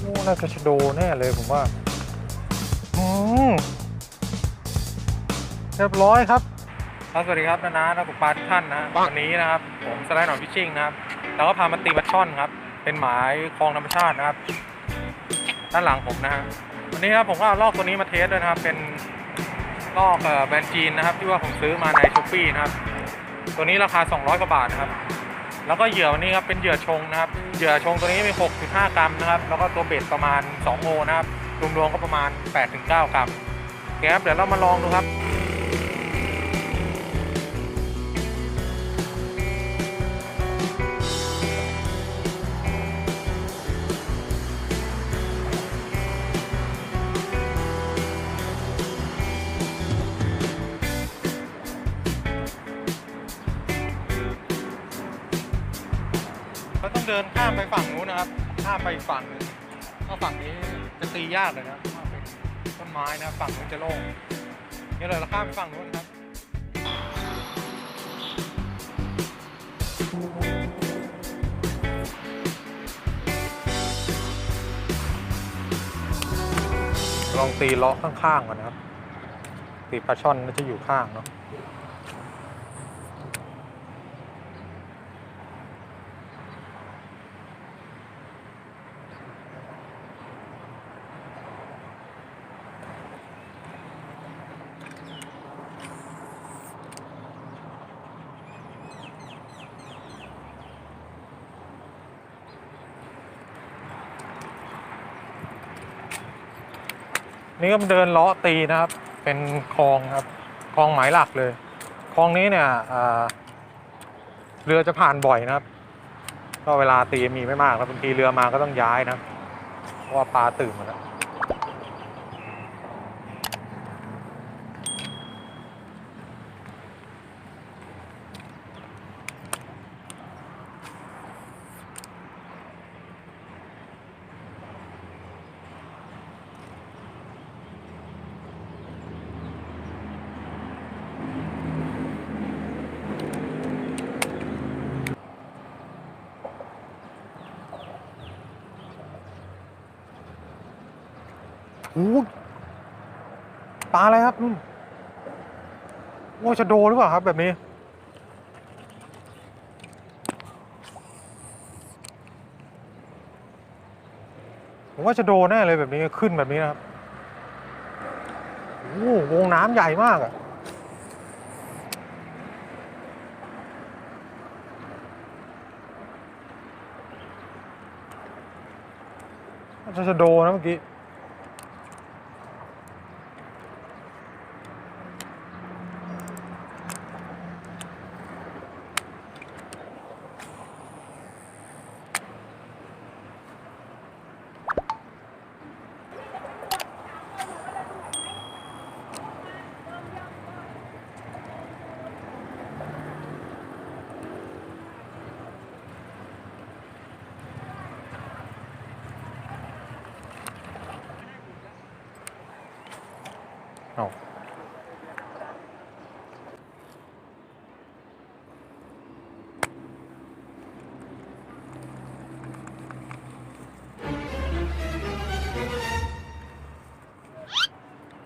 โอ้น่าจะชะโดแน่เลยผมว่า อืมเรียบร้อยครับครับสวัสดีครับนานานะผมปาทุกท่านนะวันนี้นะครับ ผมสไลด์หนอนฟิชชิ่งนะครับแล้วก็พามาตีบัตช่อนครับ เป็นหมายคลองธรรมชาตินะครับ ด้านหลังผมนะฮะวันนี้ครับผมก็เอาลอกตัวนี้มาเทสด้วยนะครับ เป็น ลอกแบรนด์จีนนะครับที่ว่าผมซื้อมาในช้อปปี้นะครับ ตัวนี้ราคา 200 กว่าบาทนะครับ แล้วก็เหยื่อวันนี้ครับเป็นเหยื่อชงนะครับ เหยื่อชงตัวนี้มี 6.5 กรัมนะครับ แล้วก็ตัวเบ็ดประมาณ 2 โลนะครับ รวมๆก็ประมาณ 8-9 กรัมโอเคครับ เดี๋ยวเรามาลองดูครับ เดินข้ามไปฝั่งนู้นนะครับ ข้ามไปฝั่งหนึงเพราฝั่งนี้จะตียากเลยนะเพราะว่าเป็นต้นไม้นะฝั่งนู้นจะโล่งนี่เลยเราข้ามไปฝั่งนู้นครับ ลองตีเลาะข้างๆก่อนนะครับ ตีปลาช่อนน่าจะอยู่ข้างเนาะ นี่ก็เดินเลาะตีนะครับ เป็นคลองครับคลองหมายหลักเลยคลองนี้เนี่ยเรือจะผ่านบ่อยนะครับ ก็เวลาตีมีไม่มากแล้วบางทีเรือมาก็ต้องย้ายนะเพราะว่าปลาตื่นหมดแล้ว โอ้ปลาอะไรครับนุ่นโอ้ยชะโดหรือเปล่าครับแบบนี้ ผมว่าชะโดแน่เลยแบบนี้ขึ้นแบบนี้นะครับโอ้วงน้ำใหญ่มากอะน่าจะชะโดนะเมื่อกี้ เอา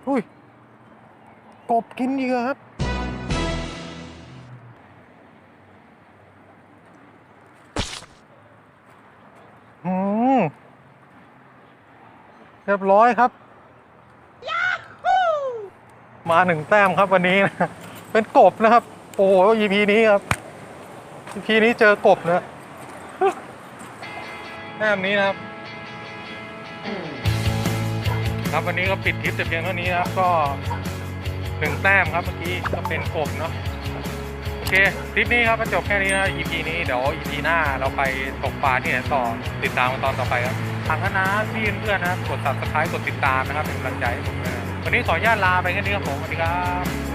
อุ้ย กบกินเหยื่อครับ อืม เรียบร้อยครับ มาหนึ่งแต้มครับวันนี้นะเป็นกบนะครับ โอ้โห EP นี้ครับ EP นี้เจอกบนะแต้มนี้นะครับ ครับวันนี้ก็ปิดคลิปแต่เพียงเท่านี้นะครับก็หนึ่งแต้มครับเมื่อกี้ก็เป็นกบเนาะโอเคคลิปนี้ครับก็จบแค่นี้นะ EP นี้เดี๋ยว EP หน้าเราไปตกปลาที่ไหนต่อติดตามกันตอนต่อไปครับทางคณะพี่เพื่อนๆนะครับกด subscribe กดติดตามนะครับเป็นกำลังใจให้ผมด้วยนะ วันนี้ขออนุญาตลาไปแค่นี้ครับผมสวัสดีครับ